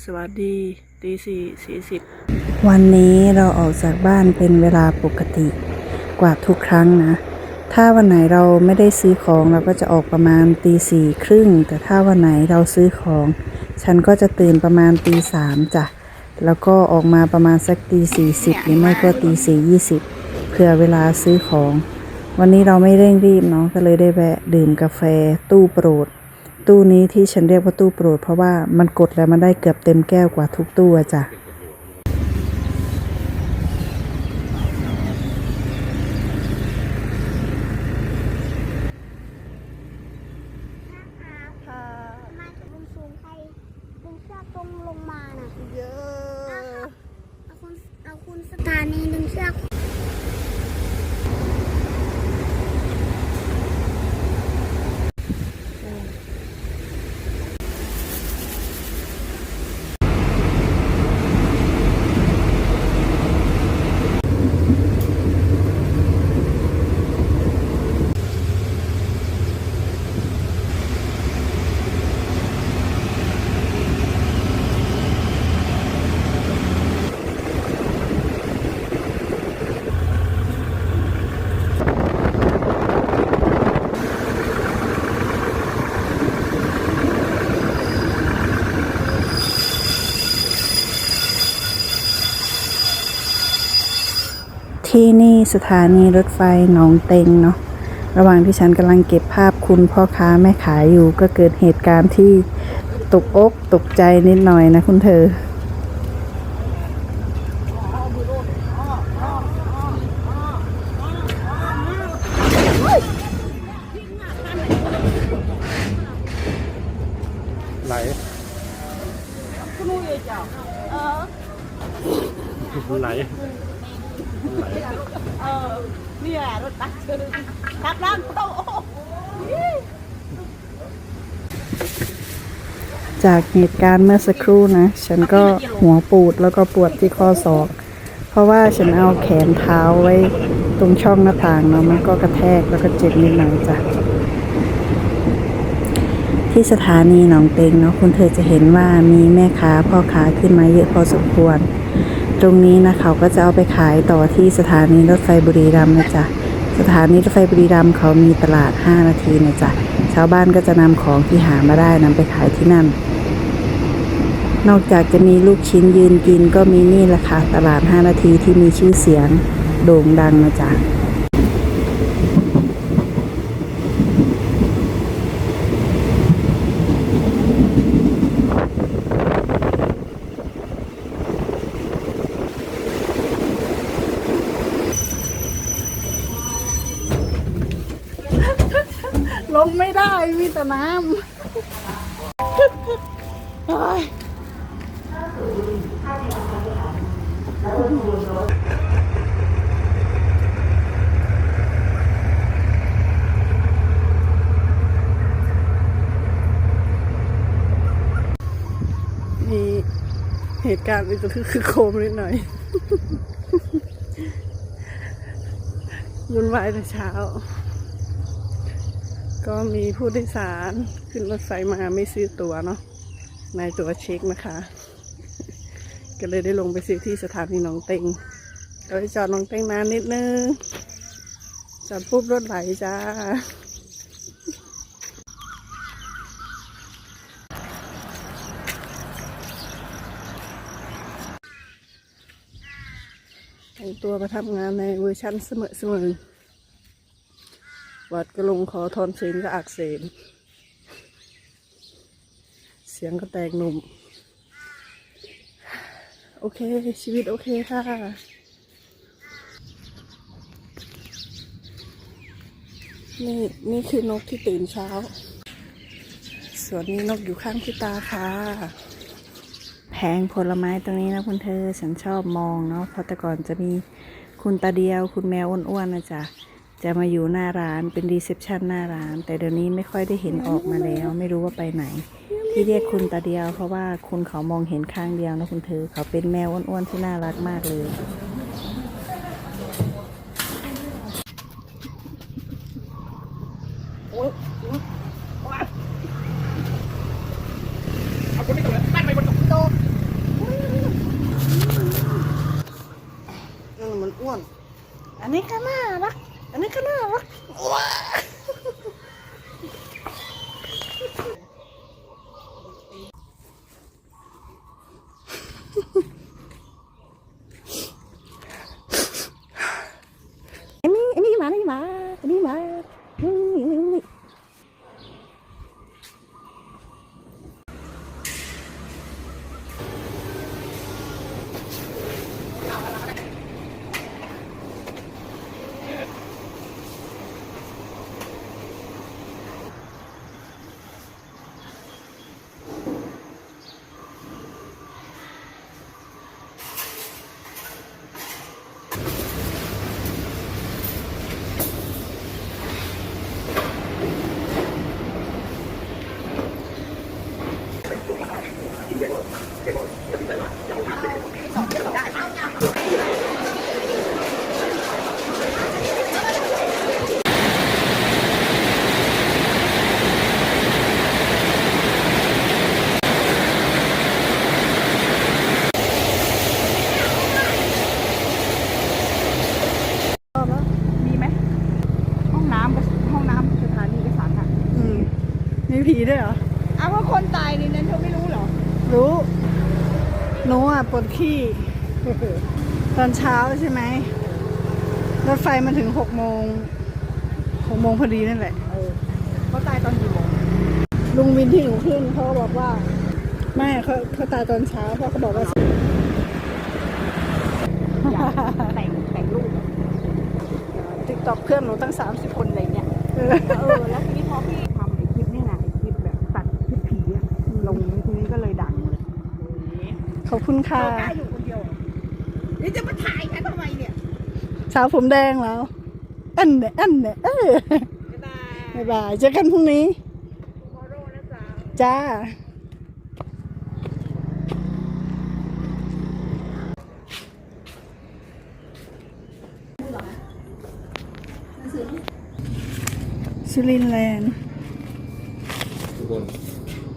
สวัสดีตีสี่สี่สิบวันนี้เราออกจากบ้านเป็นเวลาปกติกว่าทุกครั้งนะ ถ้าวันไหนเราไม่ได้ซื้อของเราก็จะออกประมาณตีสี่ครึ่ง แต่ถ้าวันไหนเราซื้อของ ฉันก็จะตื่นประมาณตีสามจ้ะ แล้วก็ออกมาประมาณสักตีสี่สิบหรือไม่ก็ตีสี่ยี่สิบเพื่อเวลาซื้อของ วันนี้เราไม่เร่งรีบเนาะก็เลยได้แวะดื่มกาแฟตู้โปรด ตู้นี้ที่ฉันเรียกว่าตู้โปรด เพราะว่ามันกดแล้วมันได้เกือบเต็มแก้วกว่าทุกตู้จ้ะ มาจากบนสูงใครดึงเชือกตรงลงมาน่ะ เยอะ เอาคุณเอาคุณสถานีดึงเชือก ที่นี่สถานีรถไฟหนองเต็งเนาะระหว่างที่ฉันกำลังเก็บภาพคุณพ่อค้าแม่ขายอยู่ก็เกิดเหตุการณ์ที่ตกอกตกใจนิดหน่อยนะคุณเธอ ไหลไหล ไหลเนี่ยรถตักตักน้ำโตจากเหตุการณ์เมื่อสักครู่นะ ฉันก็หัวปูดแล้วก็ปวดที่ข้อศอก เพราะว่าฉันเอาแขนเท้าไว้ตรงช่องหน้าต่างเนาะมันก็กระแทกแล้วก็เจ็บนิดหน่อยจ้ะที่สถานีหนองเต็งเนาะคุณเธอจะเห็นว่ามีแม่ค้าพ่อค้าขึ้นมาเยอะพอสมควร ตรงนี้นะเขาก็จะเอาไปขายต่อที่สถานีรถไฟบุรีรัมย์นะจ๊ะสถานีรถไฟบุรีรัมย์เขามีตลาด 5 นาทีนะจ๊ะชาวบ้านก็จะนำของที่หามาได้นำไปขายที่นั่น นอกจากจะมีลูกชิ้นยืนกินก็มีนี่แหละค่ะตลาด 5 นาทีที่มีชื่อเสียงโด่งดังนะจ๊ะ ไม่ได้มีแต่น้ำโอ้ยมีเหตุการณ์อีกคือคือโคมนิดหน่อยวุ่นวายแต่เช้า ก็มีผู้โดยสารขึ้นรถไฟมาไม่ซื้อตั๋วเนาะในตั๋วเช็คนะคะ ก็เลยได้ลงไปซื้อที่สถานีหนองเต็งก็เลยจอดหนองเต็งนานนิดนึง จอดปุ๊บรถไหลจ้าแต่งตัวมาทำงานในเวอร์ชันเสมอเสมอ วัดก็ลงคอทอนเสียงก็อักเสบเสียงก็แตกหนุ่ม โอเค ชีวิตโอเคค่ะนี่นี่คือนกที่ตื่นเช้า ส่วนนี้นกอยู่ข้างพี่ตาค่ะ แผงผลไม้ตรงนี้นะคุณเธอ ฉันชอบมองเนาะเพราะแต่ก่อนจะมีคุณตาเดียว คุณแมวอ้วนๆนะจ๊ะ จะมาอยู่หน้าร้านเป็นรีเซพชันหน้าร้าน แต่เดี๋ยวนี้ไม่ค่อยได้เห็นออกมาแล้ว ไม่รู้ว่าไปไหน ที่เรียกคุณตาเดียว เพราะว่าคุณเขามองเห็นข้างเดียวนะคุณเธอ เขาเป็นแมวอ้วนๆที่น่ารักมากเลยนั่นมันอ้วน อันนี้ก็น่ารัก ว้าอันนี้อันนี้มาอันนี้มาอันนี้มาอืมอืมอืม มีไหมห้องน้ำกับห้องน้ำสถานีกระสันอะ อืม มีผีด้วยเหรออ้าวว่าคนตายในนั้นเธอไม่รู้เหรอ รู้ หนูอะปวดขี้ ตอนเช้าใช่ไหม รถไฟมาถึงหกโมงหกโมงพอดีนั่นแหละ เออเขาตายตอนกี่โมงลุงวินที่หนูขึ้นเขาก็บอกว่า ไม่เขาเขาตายตอนเช้าเพราะเขาบอกว่า อยากแต่งแต่งรูปติ๊กต็อกเพื่อนหนูตั้งสามสิบคนอะไรเงี้ยเออเออ แล้วทีนี้พอพี่ทำไอ้คลิปนี่ไงไอ้คลิปแบบตัดคลิปผีอะลงทีนี้ก็เลยดังเลย ขอบคุณค่ะกล้าอยู่คนเดียวนี่จะมาถ่ายกันทำไมเนี่ยสาวผมแดงแล้ว อันเนี่ยอันเนี่ยเออบ๊ายบายบ๊ายบาย เจอกันพรุ่งนี้ มอโรนะจ๊ะจ้า สุรินทร์แลนด์ ทุกคน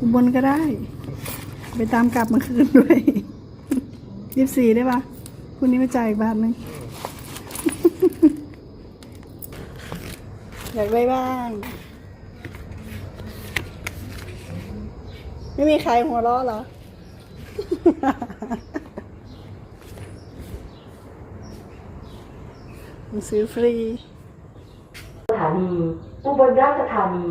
อุบลก็ได้ ไปตามกลับมื่อคืนด้วยยี่สี่ได้ปะพรุ่งนี้ไปจ่ายอีกบาทหนึงอยากได้บ้าง ไม่มีใครหัวเราะเหรอหนังสือฟรี สถานีอุบลราชธานี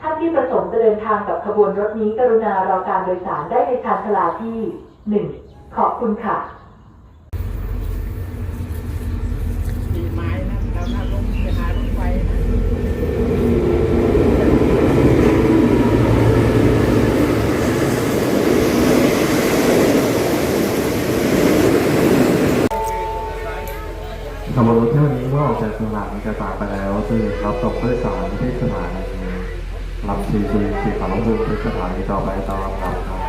ท่านที่ประสงค์จะเดินทางกับขบวนรถนี้กรุณารอการโดยสารได้ในชานชาลาที่หนึ่งขอบคุณค่ะปีไม้นะแล้วถ้าลงไปหารถไฟนะขบวนรถเที่ยวนี้เมื่อออกจากสถานีกระสานไปแล้วจะรับส่งผู้โดยสารที่สถานี ลำชีสุรินทร์สีขาวลำพูนที่สถานีต่อไปตามลำดับครับ